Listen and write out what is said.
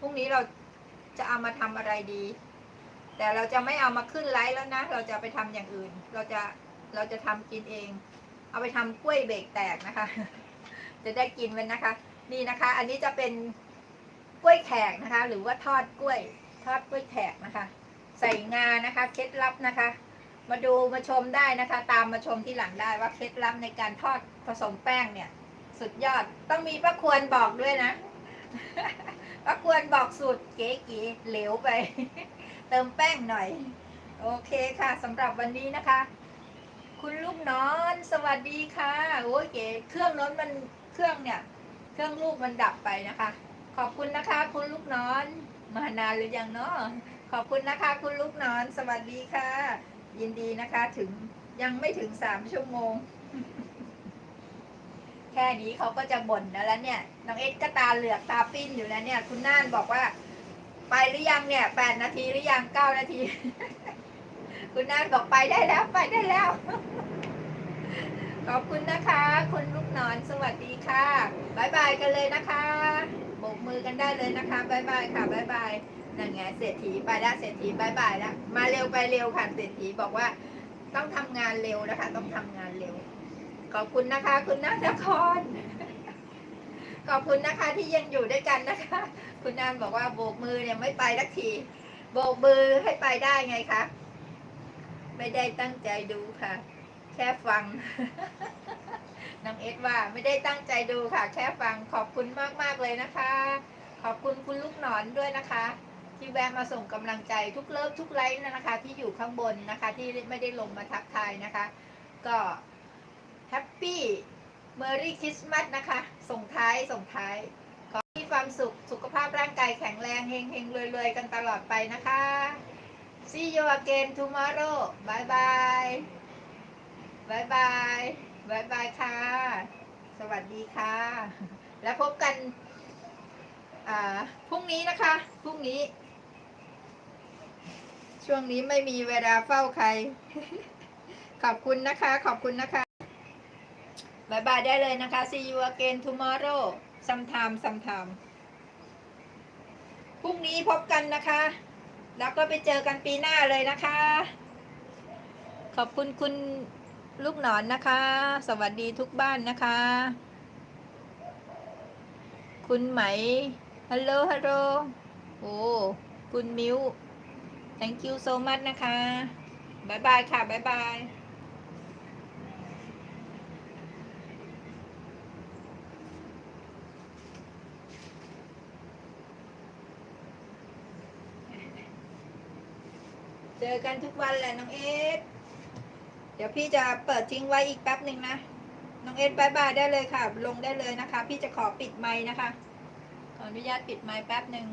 พรุ่งนี้เราจะเอามาทำอะไรดี แต่เราจะไม่เอามาขึ้นไลฟ์แล้วนะ เราจะไปทำอย่างอื่น เราจะเราจะทำกินเอง เอาไปทำกล้วยเบรกแตกนะคะ จะได้กินมันนะคะ นี่นะคะ อันนี้จะเป็นกล้วยแขกนะคะ หรือว่าทอดกล้วย ทอดกล้วยแขกนะคะ ใส่งานะคะ เคล็ดลับนะคะ มาดูมาชมได้นะคะ ตามมาชมที่หลังได้ว่าเคล็ดลับในการทอดผสมแป้งเนี่ย สุดยอดต้องมีป้าควรบอกด้วยนะ ป้าควรบอกสูตรเก๋ๆเหลวไป เติมแป้งหน่อย โอเคค่ะสำหรับวันนี้นะคะ คุณลูกนอนสวัสดีค่ะโอ้เก๋เครื่องน้นมันเครื่องเนี่ย เครื่องลูกมันดับไปนะคะ ขอบคุณนะคะ คุณลูกนอน มานานหรือยังเนาะขอบคุณนะคะ คุณลูกนอนสวัสดีค่ะ ยินดีนะคะถึงยังไม่ถึงสามชั่วโมง แค่นี้เขาก็จะบ่นนะแล้วเนี่ยน้องเอ็ดก็ตาเหลือกตาปิ้นอยู่แล้วเนี่ย คุณน่านบอกว่า ไปหรือยังเนี่ยแปดนาทีหรือยังเก้านาที คุณน่านบอกไปได้แล้วไปได้แล้ว ขอบคุณนะคะ คุณลูกนอนสวัสดีค่ะบายบายกันเลยนะคะโบกมือกันได้เลยนะคะบายบายค่ะบายบายนั่นไงเศรษฐีไปแล้วเศรษฐีบายบายแล้วมาเร็วไปเร็วค่ะเศรษฐีบอกว่า ต้องทำงานเร็วนะคะ ต้องทำงานเร็ว ขอบคุณนะคะ คุณนานคร ขอบคุณนะคะที่ยังอยู่ด้วยกันนะคะ คุณนานบอกว่าโบกมือเนี่ยไม่ไปสักที โบกมือให้ไปได้ไงคะ ไม่ได้ตั้งใจดูค่ะ แค่ฟังน้องเอสว่าไม่ได้ตั้งใจดูค่ะ แค่ฟังขอบคุณมากมากเลยนะคะ ขอบคุณคุณลูกหนอนด้วยนะคะ ที่แวะมาส่งกำลังใจทุกเลิฟทุกไลฟ์นะคะ ที่อยู่ข้างบนนะคะ ที่ไม่ได้ลงมาทักทายนะคะ ก็ แฮปปี้เมอรี่คริสต์มาสนะคะ ส่งท้ายส่งท้าย ขอให้มีความสุข สุขภาพร่างกายแข็งแรงเฮงเฮงรวยๆ กันตลอดไปนะคะ See you again tomorrow bye bye บายบายบายบายค่ะ สวัสดีค่ะ แล้วพบกันอ่าพรุ่งนี้นะคะ พรุ่งนี้ ช่วงนี้ไม่มีเวลาเฝ้าใคร ขอบคุณนะคะ ขอบคุณนะคะ บายบายได้เลยนะคะ see you again tomorrow sometime sometime พรุ่งนี้พบกันนะคะ แล้วก็ไปเจอกันปีหน้าเลยนะคะ ขอบคุณคุณลูกหนอนนะคะ สวัสดีทุกบ้านนะคะ คุณไหม ฮัลโหล ฮัลโหล โอ้ คุณมิว thank you so much นะคะบายบายค่ะบายบาย เจอกันทุกวันแหละน้องเอสเดี๋ยวพี่จะเปิดทิ้งไว้อีกแป๊บหนึ่งนะ น้องเอสบายบายได้เลยค่ะ ลงได้เลยนะคะ พี่จะขอปิดไมค์นะคะ ขออนุญาตปิดไมค์แป๊บหนึ่ง